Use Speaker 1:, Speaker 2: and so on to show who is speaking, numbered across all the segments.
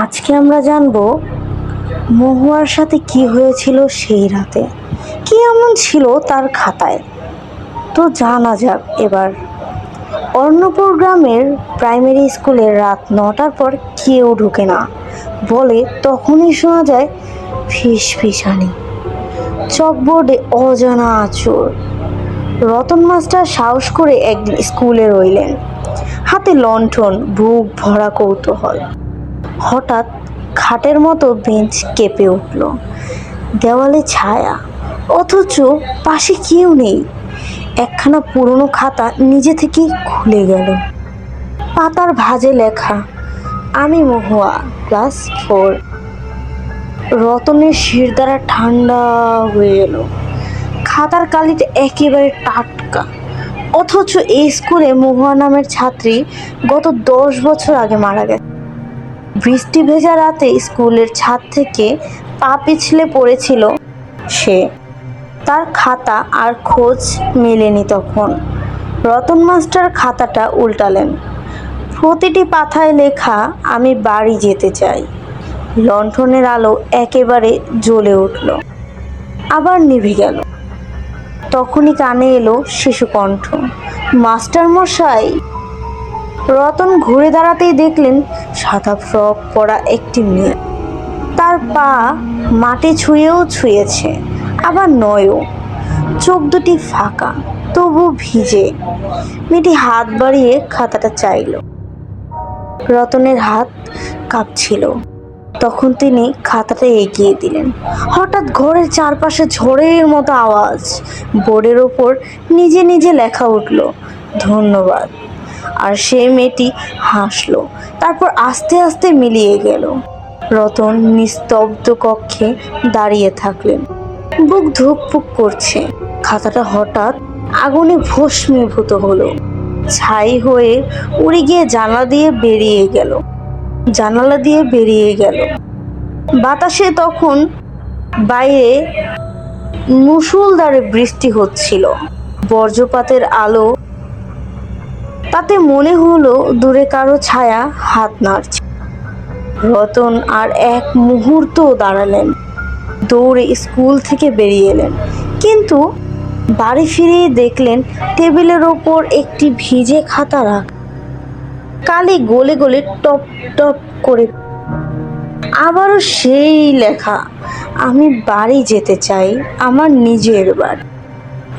Speaker 1: আজকে আমরা জানব মহুয়ার সাথে কি হয়েছিল সেই রাতে। কি এমন ছিল তার খাতায়? তো জানা যাক এবার। অর্ণপুর গ্রামের প্রাইমারি স্কুলে রাত নটার পর কেউ ঢুকে না। বলে তখনই শোনা যায়, ফিস ফিসানি। চকবোর্ডে অজানা আচর রতন মাস্টার সাহস করে একদিন স্কুলে রইলেন। হাতে লণ্ঠন, বুক ভরা কৌতূহল। হঠাৎ খাটের মতো বেঞ্চ কেঁপে উঠল। দেওয়ালে ছায়া, অথচ পাশে কেউ নেই। একখানা পুরনো খাতা নিজে থেকেই খুলে গেল। পাতার ভাঁজে লেখা, আমি মহুয়া, ক্লাস ফোর। রতনের শির দ্বারা ঠান্ডা হয়ে এলো খাতার কালিটা একেবারে টাটকা, অথচ এই স্কুলে মহুয়া নামের ছাত্রী গত দশ বছর আগে মারা গেছে। বৃষ্টি ভেজা রাতে স্কুলের ছাদ থেকে পা পিছলে পড়েছিল সে। তার খাতা আর খোঁজ মেলেনি তখন। রতন মাস্টার খাতাটা উল্টালেন। প্রতিটি পাথায় লেখা, আমি বাড়ি যেতে চাই। লণ্ঠনের আলো একেবারে জ্বলে উঠল। আবার নিভে গেল। তখনই কানে এলো শিশু কণ্ঠ মাস্টার মশাই রতন ঘুরে দাঁড়াতেই দেখলেন সাদা ফ্রক পরা একটি মেয়ে। তার পা মাটি ছুঁয়েও ছুঁয়েছে, আবার নয়ও। চোখ দুটি ফাঁকা, তবু ভিজে। মেয়েটি হাত বাড়িয়ে খাতাটা চাইল। রতনের হাত কাঁপছিল। তখন তিনি খাতাটা এগিয়ে দিলেন। হঠাৎ ঘরের চারপাশে ঝড়ের মতো আওয়াজ। বোর্ডের ওপর নিজে নিজে লেখা উঠল, ধন্যবাদ। আর সেই মেয়েটি হাসলো, তারপর আস্তে আস্তে মিলিয়ে গেল। রতন নিস্তব্ধ কক্ষে দাঁড়িয়ে থাকলেন। বুক ধুকপুক করছে। খাতাটা হঠাৎ আগুনে ভস্মীভূত হলো। ছাই হয়ে উড়ে গিয়ে জানলা দিয়ে বেরিয়ে গেল। জানালা দিয়ে বেরিয়ে গেল। বাতাসে তখন বাইরে মুষলধারে বৃষ্টি হচ্ছিল। বজ্রপাতের আলো তাতে মনে হলো দূরে কারও ছায়া হাত নাড়ছে। রতন আর এক মুহূর্ত দাঁড়ালেন। দৌড়ে স্কুল থেকে বেরিয়ে এলেন। কিন্তু বাড়ি ফিরেই দেখলেন টেবিলের ওপর একটি ভিজে খাতা রাখ। কালি গলে গলে টপ টপ করে, আবারও সেই লেখা, আমি বাড়ি যেতে চাই, আমার নিজের বাড়ি।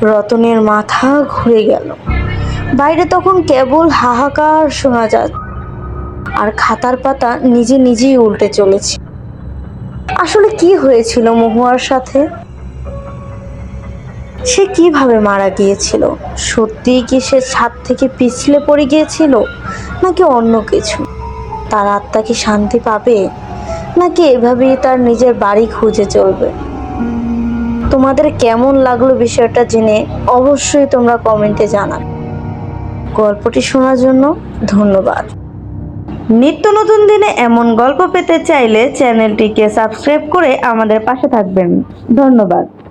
Speaker 1: রতনের মাথা ঘুরে গেল। বাইরে তখন কেবল হাহাকার শোনা যাচ্ছে আর খাতার পাতা নিজে নিজেই উল্টে চলেছে। আসলে কি হয়েছিল মহুয়ার সাথে? সে কীভাবে মারা গিয়েছিল? সত্যিই কি সে ছাদ থেকে পিছলে পড়ে গিয়েছিল? নাকি অন্য কিছু? তার আত্মা কি শান্তি পাবে? নাকি এভাবেই তার নিজের বাড়ি খুঁজে চলবে? তোমাদের কেমন লাগল বিষয়টা জেনে অবশ্যই তোমরা কমেন্টে জানাবে। গল্পটি শোনার জন্য ধন্যবাদ। নিত্য নতুন দিনে এমন গল্প পেতে চাইলে চ্যানেলটিকে সাবস্ক্রাইব করে আমাদের পাশে থাকবেন। ধন্যবাদ।